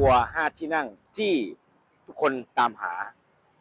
รัว 5 ที่นั่งที่ทุกคนตามหา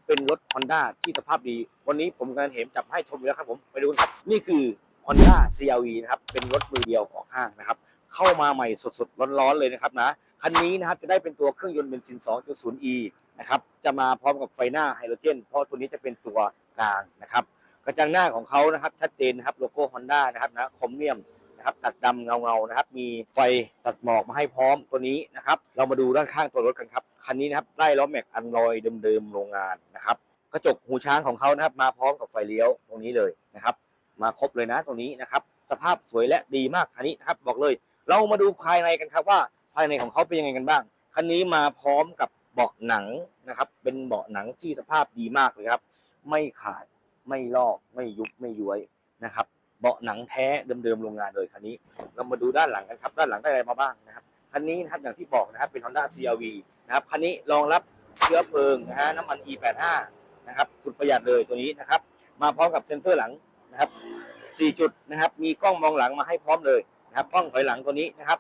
เป็นรถ Honda ที่สภาพดี วันนี้ผมกำลังเห็นจับให้ชมอยู่แล้วครับผม ไปดูกันครับ นี่คือ Honda CRV นะครับ เป็นรถมือเดียวออกห้างนะครับ เข้ามาใหม่สดๆ ร้อนๆ เลยนะครับนะ คันนี้นะครับจะได้เป็นตัวเครื่องยนต์เบนซิน 2.0e นะครับ จะมาพร้อมกับไฟหน้าไฮโดรเจน เพราะตัวนี้จะเป็นตัวกลางนะครับ กระจังหน้าของเขานะครับชัดเจนนะครับ โลโก้ Honda นะครับนะคมเมียม นะครับตัดดำเงาเงาๆนะครับ มีไฟตัดหมอกมาให้พร้อมตัวนี้นะครับ เรามาดูด้านข้างตัวรถกันครับคันนี้นะครับไล่ล้อแม็กอันลอยเดิมๆโรงงานนะครับกระจกหูช้างของเขานะครับ มาพร้อมกับไฟเลี้ยวตรงนี้เลยนะครับ มาครบเลยนะตรงนี้นะครับ สภาพสวยและดีมากคันนี้นะครับบอกเลย เรามาดูภายในกันครับว่าภายในของเขาเป็นยังไงกันบ้างคันนี้มาพร้อมกับเบาะหนังนะครับ เป็นเบาะหนังที่สภาพดีมากเลยครับ ไม่ขาดไม่ลอกไม่ยุบไม่ย้วยนะครับ เบาะหนังแท้เดิมๆโรงงานเลยคันนี้ เรามาดูด้านหลังกันครับ ด้านหลังได้อะไรมาบ้างนะครับคันนี้นะครับอย่างที่บอกนะครับเป็น Honda CRV นะครับคันนี้รองรับเชื้อเพลิงนะฮะน้ำมัน E85 นะครับสุดประหยัดเลยตัวนี้นะครับ มาพร้อมกับเซ็นเซอร์หลังนะครับ4จุดนะครับ มีกล้องมองหลังมาให้พร้อมเลยนะครับกล้องถอยหลังตัวนี้นะครับ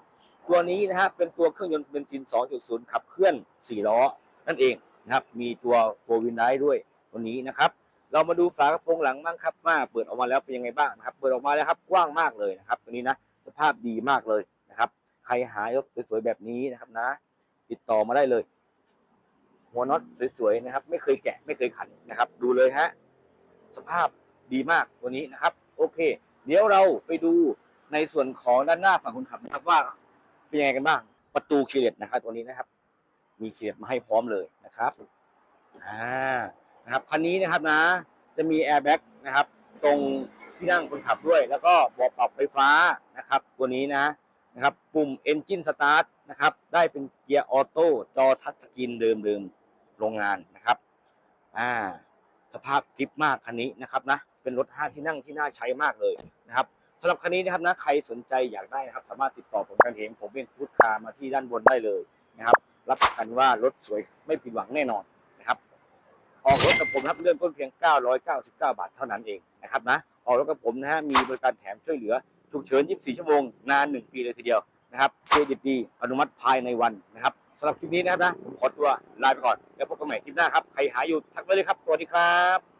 ตัวนี้นะฮะเป็นตัวเครื่องยนต์เบนซิน 2.0 ขับเคลื่อน 4 ล้อนั่นเองนะครับ มีตัวโฟวินไดด้วยตัวนี้นะครับ เรามาดูฝากระโปรงหลังบ้างครับว่าเปิดออกมาแล้วเป็นยังไงบ้างนะครับ เปิดออกมาแล้วครับกว้างมากเลยนะครับ ตัวนี้นะสภาพดีมากเลยนะครับ ใครหายรถสวยๆแบบนี้นะครับนะ ติดต่อมาได้เลย หัวน็อตสวยๆนะครับ ไม่เคยแกะไม่เคยขันนะครับ ดูเลยฮะสภาพดีมากตัวนี้นะครับ โอเค เดี๋ยวเราไปดูในส่วนของด้านหน้าฝั่งคนขับนะครับว่าเป็นยังไงกันบ้าง ประตูคีย์เลตนะครับ ตัวนี้นะครับ มีคีย์เลตมาให้พร้อมเลยนะครับอ่า นะครับคันนี้นะครับนะจะมีแอร์แบ็กนะครับ ตรงที่นั่งคนขับด้วย แล้วก็บาะปรับไฟฟ้านะครับ ตัวนี้นะนะครับ ปุ่ม Engine Start นะครับ ได้เป็นเกียร์ออโต้จอทัชสกรีนเดิมๆโรงงานนะครับอ่าสภาพกริปมากคันนี้นะครับนะเป็นรถ 5 ที่นั่งที่น่าใช้มากเลยนะครับสำหรับคันนี้นะครับนะใครสนใจอยากได้นะครับ สามารถติดต่อผมกันเองผมเป็นพูดคามาที่ด้านบนได้เลยนะครับ รับประกันว่ารถสวยไม่ผิดหวังแน่นอนนะครับ ออกรถกับ ผมนะครับเริ่มต้นเพียง 999 บาทเท่านั้นเองนะครับนะออกรถกับผมนะฮะมีบริการแถมช่วยเหลือฉุกเฉิน 24 ชั่วโมงนาน 1 ปีเลยทีเดียวนะครับเครดิตดีอนุมัติภายในวันนะครับสำหรับคลิปนี้นะครับนะผมขอตัวลาไปก่อน แล้วพบกันใหม่คลิปหน้าครับ ใครหาอยู่ทักมาเลยครับสวัสดีครับ